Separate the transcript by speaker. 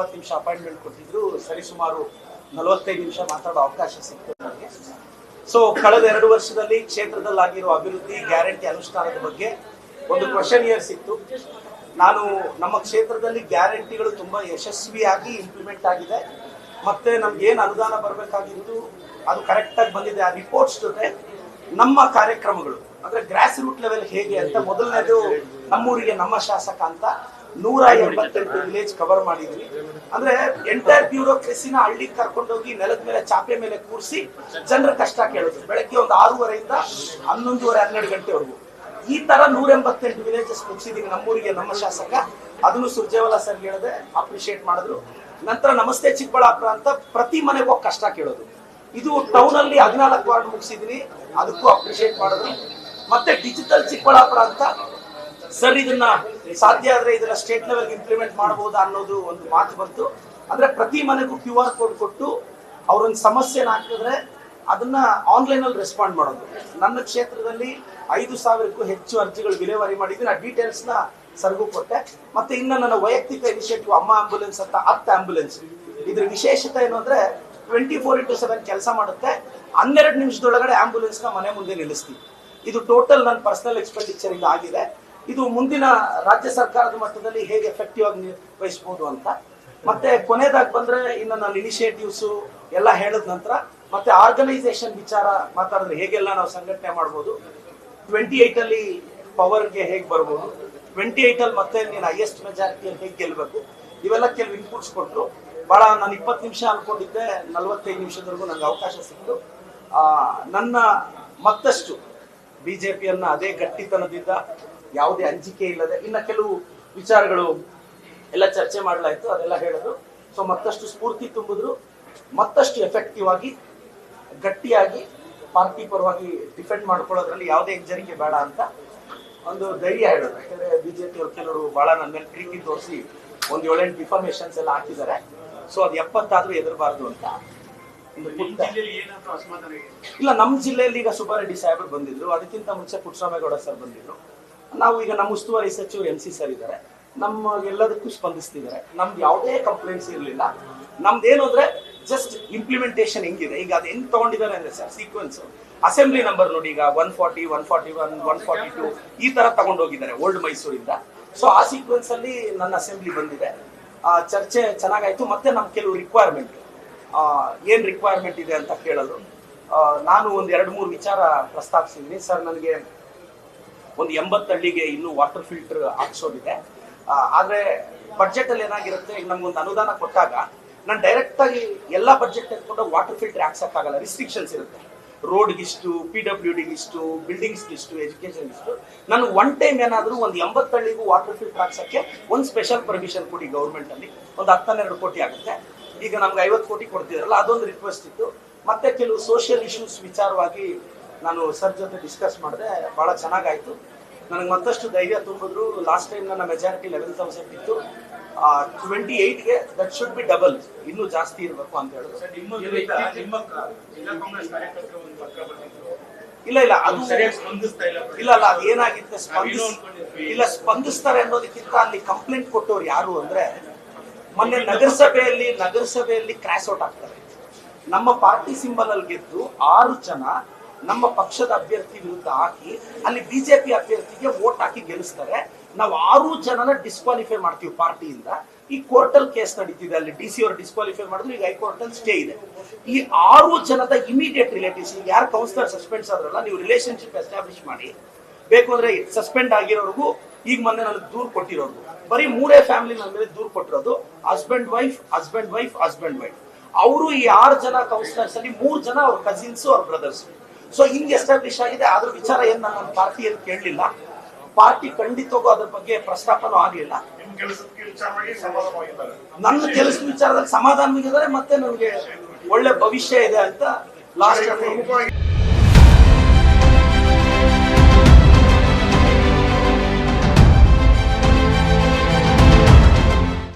Speaker 1: ಇಪ್ಪತ್ತು ನಿಮಿಷ ಅಪಾಯಿಂಟ್ಮೆಂಟ್ ಕೊಟ್ಟಿದ್ರು. ಸರಿಸುಮಾರು ನಲವತ್ತೈದು ನಿಮಿಷ ಮಾತಾಡೋ ಅವಕಾಶ ಸಿಕ್ತು ನನಗೆ ಸೊ ಕಳೆದ ಎರಡು ವರ್ಷದಲ್ಲಿ ಕ್ಷೇತ್ರದಲ್ಲಿ ಆಗಿರೋ ಅಭಿವೃದ್ಧಿ ಗ್ಯಾರಂಟಿ ಅನುಷ್ಠಾನದ ಬಗ್ಗೆ ಒಂದು ಕ್ವಶನ್ ಇಯರ್ ಸಿಕ್ತು. ನಾನು ನಮ್ಮ ಕ್ಷೇತ್ರದಲ್ಲಿ ಗ್ಯಾರಂಟಿಗಳು ತುಂಬಾ ಯಶಸ್ವಿಯಾಗಿ ಇಂಪ್ಲಿಮೆಂಟ್ ಆಗಿದೆ. ಮತ್ತೆ ನಮ್ಗೆ ಏನು ಅನುದಾನ ಬರಬೇಕಾಗಿತ್ತು, ಅದು ಕರೆಕ್ಟಾಗಿ ಬಂದಿದೆ, ಆ ರಿಪೋರ್ಟ್ಸ್ ಜೊತೆ ನಮ್ಮ ಕಾರ್ಯಕ್ರಮಗಳು. ಅಂದ್ರೆ ಗ್ರಾಸ್ ರೂಟ್ ಲೆವೆಲ್ ಹೇಗೆ ಅಂತ ಮೊದಲನೇದು ನಮ್ಮೂರಿಗೆ ನಮ್ಮ ಶಾಸಕ ಅಂತ ನೂರ ಎಂಬತ್ತೆಂಟು ವಿಲೇಜ್ ಕವರ್ ಮಾಡಿದ್ವಿ. ಅಂದ್ರೆ ಎಂಟೈರ್ ಬ್ಯೂರೋಕ್ರೆಸಿನ ಹಳ್ಳಿಗೆ ಕರ್ಕೊಂಡೋಗಿ ನೆಲದ ಮೇಲೆ ಚಾಪೆ ಮೇಲೆ ಕೂರಿಸಿ ಜನರ ಕಷ್ಟ ಕೇಳಿದ್ರು. ಬೆಳಗ್ಗೆ ಒಂದು ಆರೂವರೆಯಿಂದ ಹನ್ನೊಂದುವರೆ ಹನ್ನೆರಡು ಗಂಟೆವರೆಗೂ. ಈ ತರ ನೂರ ಎಂಬತ್ತೆಂಟು ವಿಲೇಜಸ್ ಮುಗಿಸಿದೀವಿ ನಮ್ಮೂರಿಗೆ ನಮ್ಮ ಶಾಸಕ. ಅದನ್ನು ಸುರ್ಜೇವಾಲ ಸರ್ ಹೇಳದೆ ಅಪ್ರಿಶಿಯೇಟ್ ಮಾಡಿದ್ರು. ನಂತರ ನಮಸ್ತೆ ಚಿಕ್ಕಬಳ್ಳಾಪುರ ಅಂತ ಪ್ರತಿ ಮನೆಗೆ ಹೋಗಿ ಕಷ್ಟ ಕೇಳೋದು. ಇದು ಟೌನ್ ಅಲ್ಲಿ ಹದಿನಾಲ್ಕು ವಾರ್ಡ್ ಮುಗಿಸಿದೀನಿ. ಅದಕ್ಕೂ ಅಪ್ರಿಶಿಯೇಟ್ ಮಾಡಿದ್ರು. ಮತ್ತೆ ಡಿಜಿಟಲ್ ಚಿಕ್ಕಬಳ್ಳಾಪುರ ಅಂತ. ಸರ್ ಇದನ್ನ ಸಾಧ್ಯ ಆದ್ರೆ ಇದನ್ನ ಸ್ಟೇಟ್ ಲೆವೆಲ್ ಇಂಪ್ಲಿಮೆಂಟ್ ಮಾಡಬಹುದಾ ಅನ್ನೋದು ಒಂದು ಮಾತು ಬಂತು. ಅಂದ್ರೆ ಪ್ರತಿ ಮನೆಗೂ ಕ್ಯೂ ಆರ್ ಕೋಡ್ ಕೊಟ್ಟು ಅವ್ರೊಂದು ಸಮಸ್ಯೆನ ಹಾಕಿದ್ರೆ ಅದನ್ನ ಆನ್ಲೈನ್ ಅಲ್ಲಿ ರೆಸ್ಪಾಂಡ್ ಮಾಡೋದು. ನನ್ನ ಕ್ಷೇತ್ರದಲ್ಲಿ ಐದು ಸಾವಿರಕ್ಕೂ ಹೆಚ್ಚು ಅರ್ಜಿಗಳು ವಿಲೇವಾರಿ ಮಾಡಿದ್ದೀನಿ. ಆ ಡೀಟೇಲ್ಸ್ನ ಸರ್ಗೂ ಕೊಟ್ಟೆ. ಮತ್ತೆ ಇನ್ನ ನನ್ನ ವೈಯಕ್ತಿಕ ಇನಿಷಿಯೇಟಿವ್ ಅಮ್ಮ ಆಂಬುಲೆನ್ಸ್ ಅಂತ ಹತ್ತು ಆಂಬುಲೆನ್ಸ್ ಇದ್ರ ವಿಶೇಷತೆ ಏನು ಅಂದ್ರೆ ಟ್ವೆಂಟಿ ಫೋರ್ ಇಂಟು ಸೆವೆನ್ ಕೆಲಸ ಮಾಡುತ್ತೆ. ಹನ್ನೆರಡು ನಿಮಿಷದೊಳಗಡೆ ಆಂಬುಲೆನ್ಸ್ನ ಮನೆ ಮುಂದೆ ನಿಲ್ಲಿಸ್ತೀವಿ ಇದು ಟೋಟಲ್ ನನ್ನ ಪರ್ಸನಲ್ ಎಕ್ಸ್ಪೆಂಡಿಚರ್ ಇಂದ ಆಗಿದೆ. ಇದು ಮುಂದಿನ ರಾಜ್ಯ ಸರ್ಕಾರದ ಮಟ್ಟದಲ್ಲಿ ಹೇಗೆ ಎಫೆಕ್ಟಿವ್ ಆಗಿ ನಿರ್ವಹಿಸಬಹುದು ಅಂತ. ಮತ್ತೆ ಕೊನೆದಾಗಿ ಬಂದ್ರೆ ಇನ್ನು ನನ್ನ ಇನಿಷಿಯೇಟಿವ್ಸ್ ಎಲ್ಲ ಹೇಳಿದ ನಂತರ ಮತ್ತೆ ಆರ್ಗನೈಸೇಷನ್ ವಿಚಾರ ಮಾತಾಡಿದ್ರೆ ಹೇಗೆಲ್ಲ ನಾವು ಸಂಘಟನೆ ಮಾಡ್ಬೋದು. ಟ್ವೆಂಟಿ ಏಟ್ ಅಲ್ಲಿ ಪವರ್ಗೆ ಹೇಗೆ ಬರ್ಬೋದು. ಟ್ವೆಂಟಿ ಏಟ್ ಅಲ್ಲಿ ಮತ್ತೆ ನೀನು ಹೈಯೆಸ್ಟ್ ಮೆಜಾರಿಟಿಯಲ್ಲಿ ಹೇಗೆ ಗೆಲ್ಬೇಕು. ಇವೆಲ್ಲ ಕೆಲವು ಇನ್ಪುಟ್ಸ್ ಕೊಟ್ಟರು ಬಹಳ ನಾನು ಇಪ್ಪತ್ತು ನಿಮಿಷ ಅನ್ಕೊಂಡಿದ್ದೆ ನಲವತ್ತೈದು ನಿಮಿಷದವರೆಗೂ ನನಗೆ ಅವಕಾಶ ಸಿಕ್ತು ಆ, ನನ್ನ ಮತ್ತಷ್ಟು ಬಿಜೆಪಿಯನ್ನ ಅದೇ ಗಟ್ಟಿತನದಿಂದ ಯಾವುದೇ ಅಂಜಿಕೆ ಇಲ್ಲದೆ ಇನ್ನ ಕೆಲವು ವಿಚಾರಗಳು ಎಲ್ಲ ಚರ್ಚೆ ಮಾಡಲಾಯಿತು ಅದೆಲ್ಲ ಹೇಳಿದ್ರು ಸೊ ಮತ್ತಷ್ಟು ಸ್ಫೂರ್ತಿ ತುಂಬಿದ್ರು. ಮತ್ತಷ್ಟು ಎಫೆಕ್ಟಿವ್ ಆಗಿ ಗಟ್ಟಿಯಾಗಿ ಪಾರ್ಟಿ ಪರವಾಗಿ ಡಿಫೆಂಡ್ ಮಾಡ್ಕೊಳ್ಳೋದ್ರಲ್ಲಿ ಯಾವುದೇ ಎಚ್ಚರಿಕೆ ಬೇಡ ಅಂತ ಒಂದು ಧೈರ್ಯ ಹೇಳೋದು. ಯಾಕಂದ್ರೆ ಬಿಜೆಪಿ ಅವರು ಕೆಲವರು ಬಹಳ ನನ್ನ ಮೇಲೆ ಪ್ರೀತಿ ತೋರಿಸಿ ಒಂದು ಏಳೆಂಟು ಡಿಫಾರ್ಮೇಶನ್ಸ್ ಎಲ್ಲ ಹಾಕಿದ್ದಾರೆ. ಸೊ ಅದು ಎಪ್ಪತ್ತಾದ್ರೂ ಎದುರಬಾರ್ದು ಅಂತ ಇಲ್ಲ ನಮ್ಮ ಜಿಲ್ಲೆಯಲ್ಲಿ ಈಗ ಸುಬ್ಬಾರೆಡ್ಡಿ ಸಾಹೇಬರು ಬಂದಿದ್ರು. ಅದಕ್ಕಿಂತ ಮುಂಚೆ ಪುಟ್ಟರಾಮೇಗೌಡ ಸರ್ ಬಂದಿದ್ರು. ನಾವು ಈಗ ನಮ್ಮ ಉಸ್ತುವಾರಿ ಸಚಿವರು ಎಂ ಸಿ ಸರ್ ಇದ್ದಾರೆ. ನಮ್ಮ ಎಲ್ಲದಕ್ಕೂ ಸ್ಪಂದಿಸ್ತಿದ್ದಾರೆ. ನಮ್ದು ಯಾವುದೇ ಕಂಪ್ಲೇಂಟ್ಸ್ ಇರಲಿಲ್ಲ. ನಮ್ದೇನು ಅಂದ್ರೆ ಜಸ್ಟ್ ಇಂಪ್ಲಿಮೆಂಟೇಷನ್ ಹೆಂಗಿದೆ? ಈಗ ಅದು ಹೆಂಗ್ ತಗೊಂಡಿದ್ದಾರೆ ಅಂದ್ರೆ ಸರ್ ಸೀಕ್ವೆನ್ಸ್ ಅಸೆಂಬ್ಲಿ ನಂಬರ್ ನೋಡಿ, ಈಗ one forty one forty one one forty two ಈ ತರ ತಗೊಂಡೋಗಿದ್ದಾರೆ ಓಲ್ಡ್ ಮೈಸೂರಿಂದ ಸೊ ಆ ಸೀಕ್ವೆನ್ಸ್ ಅಲ್ಲಿ ನನ್ನ ಅಸೆಂಬ್ಲಿ ಬಂದಿದೆ. ಚರ್ಚೆ ಚೆನ್ನಾಗಾಯ್ತು. ಮತ್ತೆ ನಮ್ಮ ಕೆಲವು ರಿಕ್ವೈರ್ಮೆಂಟ್ ಏನ್ ರಿಕ್ವೈರ್ಮೆಂಟ್ ಇದೆ ಅಂತ ಕೇಳಲು. ನಾನು ಒಂದು ಎರಡು ಮೂರು ವಿಚಾರ ಪ್ರಸ್ತಾಪಿಸಿದ್ದೀನಿ. ಸರ್ ನನಗೆ ಒಂದು ಎಂಬತ್ತು ಹಳ್ಳಿಗೆ ಇನ್ನೂ ವಾಟರ್ ಫಿಲ್ಟರ್ ಹಾಕ್ಸೋದಿದೆ. ಆದರೆ ಆದ್ರೆ ಬಡ್ಜೆಟ್ ಅಲ್ಲಿ ಏನಾಗಿರುತ್ತೆ? ಈಗ ನಮ್ಗೊಂದು ಅನುದಾನ ಕೊಟ್ಟಾಗ ನಾನು ಡೈರೆಕ್ಟ್ ಆಗಿ ಎಲ್ಲಾ ಬಡ್ಜೆಟ್ ತೆಗೆದುಕೊಂಡು ವಾಟರ್ ಫಿಲ್ಟರ್ ಹಾಕ್ಸೋಕ್ಕಾಗಲ್ಲ. ರಿಸ್ಟ್ರಿಕ್ಷನ್ಸ್ ಇರುತ್ತೆ. ರೋಡ್ಗಿಷ್ಟು ಪಿ ಡಬ್ಲ್ಯೂ ಡಿಗಿಷ್ಟು ಬಿಲ್ಡಿಂಗ್ಸ್ಗಿಷ್ಟು ಎಜುಕೇಷನ್ಗಿಷ್ಟು ನಾನು ಒನ್ ಟೈಮ್ ಏನಾದರೂ ಒಂದು ಎಂಬತ್ತು ಹಳ್ಳಿಗೂ ವಾಟರ್ ಫಿಲ್ಟರ್ ಹಾಕ್ಸೋಕ್ಕೆ ಒಂದು ಸ್ಪೆಷಲ್ ಪರ್ಮಿಷನ್ ಕೊಡಿ ಗೌರ್ಮೆಂಟಲ್ಲಿ ಒಂದು ಹತ್ತನ್ನೆರಡು ಕೋಟಿ ಆಗುತ್ತೆ. ಈಗ ನಮ್ಗೆ ಐವತ್ತು ಕೋಟಿ ಕೊಡ್ತಿದ್ರಲ್ಲ, ಅದೊಂದು ರಿಕ್ವೆಸ್ಟ್ ಇತ್ತು. ಮತ್ತೆ ಕೆಲವು ಸೋಷಿಯಲ್ ಇಶ್ಯೂಸ್ ವಿಚಾರವಾಗಿ ನಾನು ಸರ್ ಜೊತೆ ಡಿಸ್ಕಸ್ ಮಾಡಿದೆ ಬಹಳ ಚೆನ್ನಾಗಾಯ್ತು. ನನಗೆ ಮತ್ತಷ್ಟು ಧೈರ್ಯ ತುಂಬಿದ್ರು. ಲಾಸ್ಟ್ ಟೈಮ್ ನನ್ನ ಮೆಜಾರಿಟಿ ಲೆವೆನ್ ತೌಸಂಡ್ ಇತ್ತು. ಟ್ವೆಂಟಿ ಏಯ್ಟ್ಗೆ ದಟ್ ಶುಡ್ ಬಿ ಡಬಲ್ ಇನ್ನೂ ಜಾಸ್ತಿ ಇರಬೇಕು ಅಂತ ಹೇಳಿದ್ರು. ಇಲ್ಲ ಇಲ್ಲ ಅದು
Speaker 2: ಇಲ್ಲ
Speaker 1: ಇಲ್ಲ ಅಲ್ಲ ಅದು ಏನಾಗಿತ್ತೆ ಸ್ಪಂದಿಸ್ ಇಲ್ಲ ಸ್ಪಂದಿಸ್ತಾರೆ ಅನ್ನೋದಕ್ಕಿಂತ ಅಲ್ಲಿ ಕಂಪ್ಲೇಂಟ್ ಕೊಟ್ಟವ್ರು ಯಾರು ಅಂದ್ರೆ ಮೊನ್ನೆ ನಗರಸಭೆಯಲ್ಲಿ ನಗರಸಭೆಯಲ್ಲಿ ಕ್ರಾಸ್ ಔಟ್ ಆಗ್ತಾರೆ. ನಮ್ಮ ಪಾರ್ಟಿ ಸಿಂಬಲ್ ಅಲ್ಲಿ ಗೆದ್ದು ಆರು ಜನ ನಮ್ಮ ಪಕ್ಷದ ಅಭ್ಯರ್ಥಿ ವಿರುದ್ಧ ಹಾಕಿ, ಅಲ್ಲಿ ಬಿಜೆಪಿ ಅಭ್ಯರ್ಥಿಗೆ ವೋಟ್ ಹಾಕಿ ಗೆಲ್ಲಿಸ್ತಾರೆ. ನಾವು ಆರು ಜನನ ಡಿಸ್ಕ್ವಾಲಿಫೈ ಮಾಡ್ತೀವಿ ಪಾರ್ಟಿಯಿಂದ. ಈ ಕೋರ್ಟಲ್ ಕೇಸ್ ನಡೀತಿದೆ ಅಲ್ಲಿ. ಡಿ ಸಿ ಅವರು ಡಿಸ್ಕ್ವಾಲಿಫೈ ಮಾಡಿದ್ರು, ಈಗ ಹೈಕೋರ್ಟ್ ಅಲ್ಲಿ ಸ್ಟೇ ಇದೆ. ಈ ಆರು ಜನದ ಇಮಿಡಿಯೇಟ್ ರಿಲೇಟಿವ್ಸ್ ಈಗ ಯಾರು ಕೌನ್ಸಿಲರ್ ಸಸ್ಪೆಂಡ್ಸ್ ಆದ್ರಲ್ಲ, ನೀವು ರಿಲೇಶನ್ಶಿಪ್ ಎಸ್ಟಾಬ್ಲಿಷ್ ಮಾಡಿ. ಬೇಕು ಅಂದ್ರೆ ಸಸ್ಪೆಂಡ್ ಆಗಿರೋರ್ಗು, ಈಗ ಮೊನ್ನೆ ನನಗೆ ದೂರ್ ಕೊಟ್ಟಿರೋದು ಬರೀ ಮೂರೇ ಫ್ಯಾಮಿಲಿ ನನ್ನ ಮೇಲೆ ದೂರ್ ಕೊಟ್ಟಿರೋದು. Husband wife husband wife husband wife ಅವರು ಈ ಆರು ಜನ ಕೌನ್ಸಿಲರ್ಸ್ ಅಲ್ಲಿ ಮೂರ್ ಜನ ಅವ್ರ ಕಸಿನ್ಸ್ ಅವ್ರ ಬ್ರದರ್ಸ್ ಸೊ ಹಿಂಗೆ ಎಸ್ಟಾಬ್ಲಿಷ್ ಆಗಿದೆ. ಅದ್ರ ವಿಚಾರ ಏನ್ ನನ್ನ ಪಾರ್ಟಿಯಲ್ಲಿ ಕೇಳಲಿಲ್ಲ. ಪಾರ್ಟಿ ಖಂಡಿತವಾಗೂ ಅದ್ರ ಬಗ್ಗೆ ಪ್ರಸ್ತಾಪನೂ ಆಗಲಿಲ್ಲ. ನನ್ನ ಕೆಲಸದ ವಿಚಾರದಲ್ಲಿ ಸಮಾಧಾನ ಮತ್ತೆ ನನಗೆ ಒಳ್ಳೆ ಭವಿಷ್ಯ ಇದೆ ಅಂತ ಲಾಸ್ಟ್